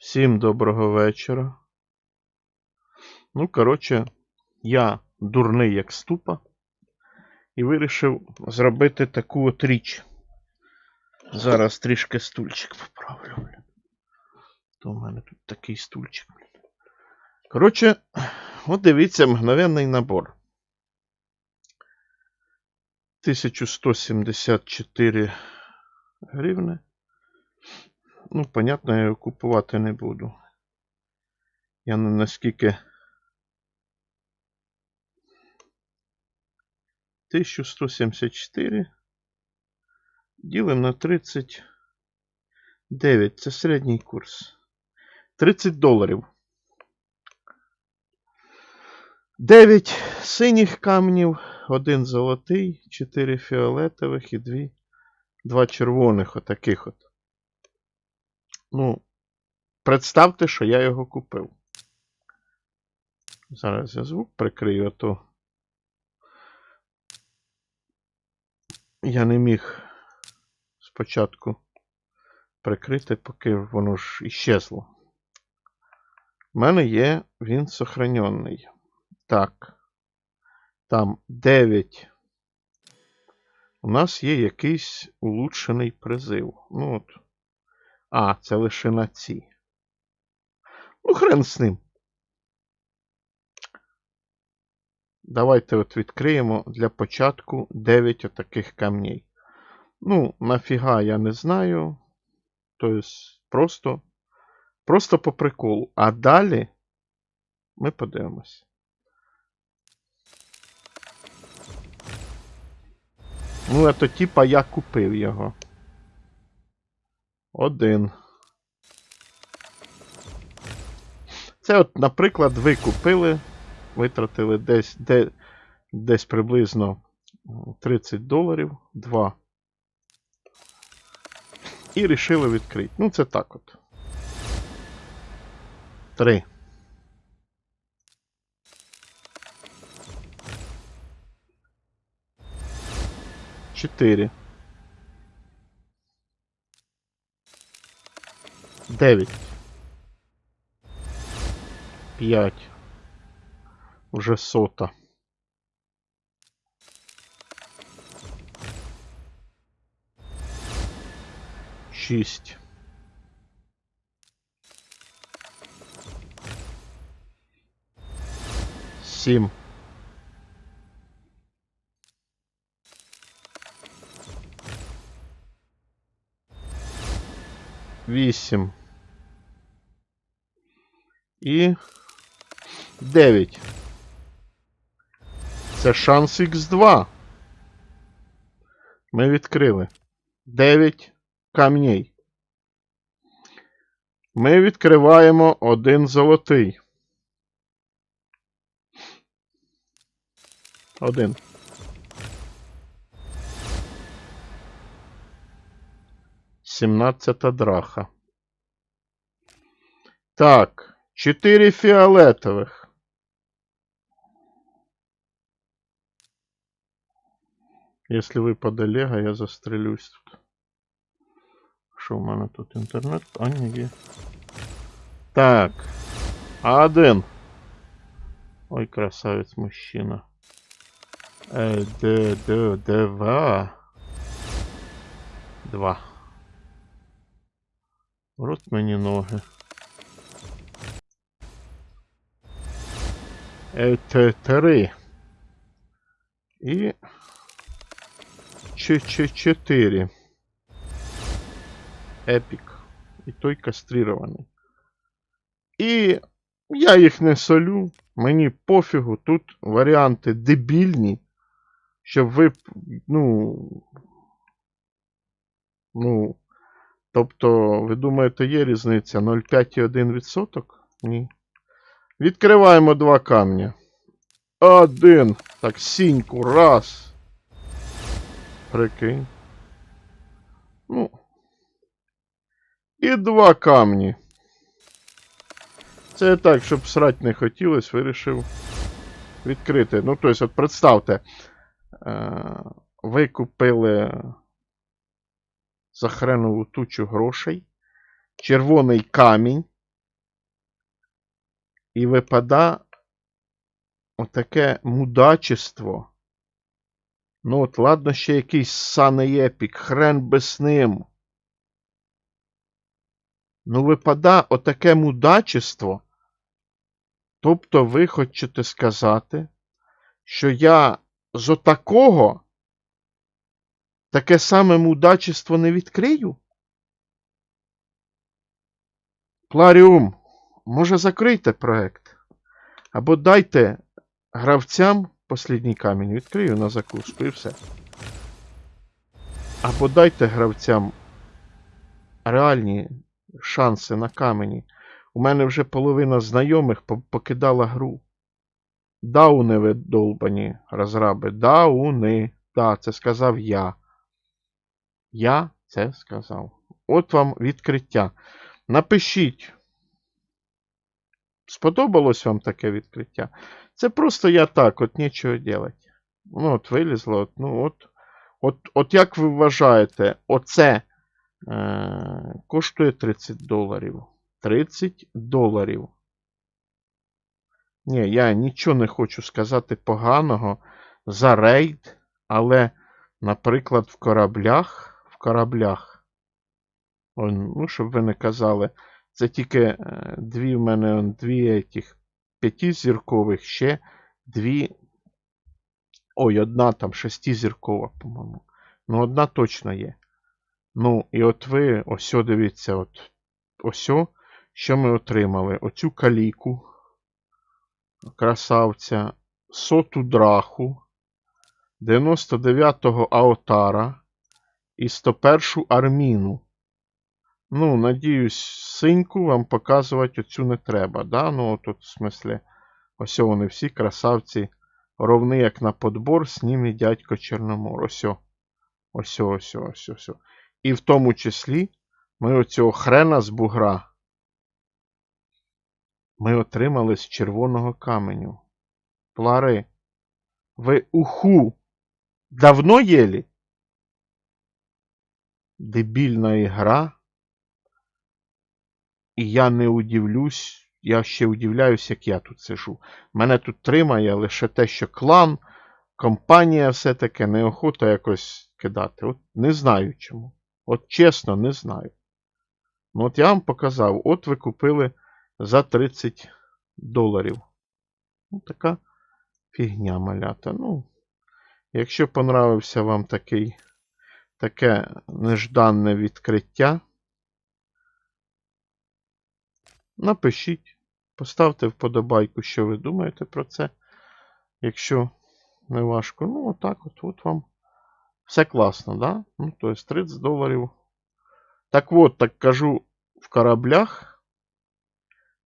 Всім доброго вечора. Ну, коротше, я дурний як ступа і вирішив зробити таку от річ. Зараз трішки стульчик поправлю. То в мене тут такий стульчик. блін. Коротше, от дивіться мгновенний набор. 1174 гривни. Ну, понятно, я його купувати не буду. Я не наскільки. 1174. Ділимо на 39. Це середній курс. 30 доларів. 9 синіх камнів, один золотий, 4 фіолетових і 2, 2 червоних отаких от. Ну, представте, що я його купив. Зараз я звук прикрию, а то я не міг спочатку прикрити, поки воно ж іщезло. У мене є він сохранений. Так. Там 9. У нас є якийсь улучшений призив. Ну от. А, це лише на ці. Ну, хрен з ним. Давайте от відкриємо для початку 9 отаких камней. Ну, нафіга я не знаю. Тобто, просто, просто по приколу. А далі ми подивимось. Ну, це типа я купив його. Один. Це от, наприклад, ви купили, витратили десь, де, десь приблизно 30 доларів, 2. І рішили відкрити. Ну, це так от. 3. Чотири. Дев'ять. П'ять. Уже сота. Шість. Сім. Вісім. І 9. Це шанс Х2. Ми відкрили. 9 камней. Ми відкриваємо один золотий. Один. Сімнадцята драха. Так. Четыре фиолетовых. Если выпаде Лего, я застрелюсь тут. Що в мене тут інтернет? А, ні, є. Так. Один. Ой, красавець мужчина. Е, де, де, два. Два. Рот мені ноги. Це три. І чи, чи, чотири. Епік. І той кастрирований. І я їх не солю. Мені пофігу. Тут варіанти дебільні. Щоб ви. Ну. Ну. Тобто, ви думаєте, є різниця 0,5,1%? Ні. Відкриваємо два камня. Один. Так, сіньку. Раз. Прикинь. Ну. І два камні. Це так, щоб срать не хотілось, вирішив відкрити. Ну, тобто, от представте, е, ви купили за хренову тучу грошей, червоний камінь, І випада отаке мудачество. Ну от, ладно, ще якийсь саний епік, хрен би з ним. Ну, випада отаке мудачество. Тобто ви хочете сказати, що я з отакого таке саме мудачество не відкрию? Пларіум, може закрийте проект? Або дайте гравцям послідній камінь, відкрию на закуску і все. Або дайте гравцям реальні шанси на камені. У мене вже половина знайомих покидала гру. Дауни ви долбані розраби. Дауни. Так, це сказав я. Я це сказав. От вам відкриття. Напишіть. Сподобалось вам таке відкриття? Це просто я так, от нічого делать. Ну, от вилізло. От, ну, от, от, от як ви вважаєте, оце е, коштує 30 доларів. 30 доларів. Ні, я нічого не хочу сказати поганого за рейд, але, наприклад, в кораблях, в кораблях, ну, щоб ви не казали, це тільки е, дві в мене дві етіх п'ятизіркових, ще дві. Ой, одна там шестизіркова, по-моєму. Ну, одна точно є. Ну, і от ви, ось дивіться, от ось, що ми отримали. Оцю каліку, красавця, соту драху, 99-го Аотара і 101-шу Арміну. Ну, надіюсь, синьку вам показувати оцю не треба. Да? Ну, тут, в смислі, ось вони всі красавці, ровни як на подбор, з ними дядько Чорномор. Ось. Ось, ось, ось, ось. І в тому числі ми оцього хрена з бугра ми отримали з червоного каменю. Плари, ви уху давно єлі? Дебільна ігра. І я не удивлюсь, я ще удивляюсь, як я тут сижу. Мене тут тримає лише те, що клан, компанія все таке, неохота якось кидати. От не знаю чому. От чесно, не знаю. Ну, от я вам показав, от ви купили за 30 доларів. Ну, така фігня малята. Ну, якщо понравився вам такий, таке нежданне відкриття, напишіть, поставте вподобайку, що ви думаєте про це. Якщо не важко, ну, отак от, от вам. Все класно, да? Ну, то есть 30 доларів. Так от, так кажу, в кораблях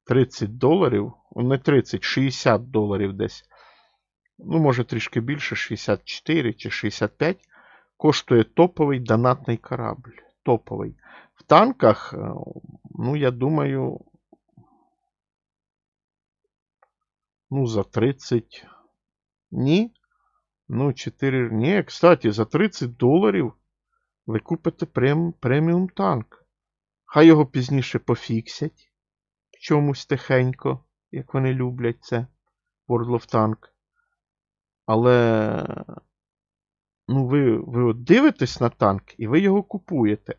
30 доларів, не 30, 60 доларів десь. Ну, може трішки більше, 64 чи 65. Коштує топовий донатний корабль. Топовий. В танках, е, ну, я думаю, ну, за 30. Ні. Ну, 4. Ні, кстати, за 30 доларів ви купите прем... преміум танк. Хай його пізніше пофіксять в чомусь тихенько, як вони люблять це. World of Tank. Але. Ну, ви, ви от дивитесь на танк і ви його купуєте.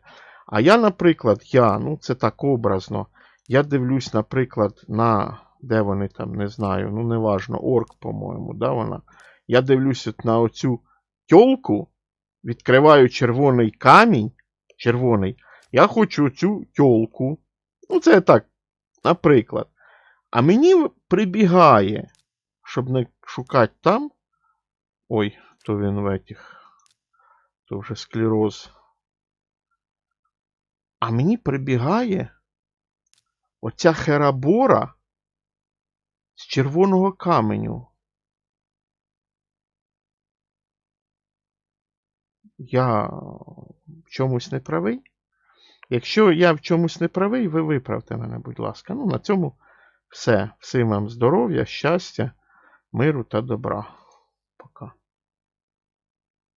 А я, наприклад, я, ну це так образно. Я дивлюсь, наприклад, на. Де вони там, не знаю, ну неважно, орк, по-моєму, да, вона. Я дивлюсь на оцю тьолку, відкриваю червоний камінь. Червоний. Я хочу оцю тьолку. Ну, це так, наприклад. А мені прибігає, щоб не шукати там. Ой, то він в этих. То вже склероз. А мені прибігає оця херабора з червоного каменю. Я в чомусь не правий. Якщо я в чомусь не правий, ви виправте мене, будь ласка. Ну, на цьому все. Всім вам здоров'я, щастя, миру та добра.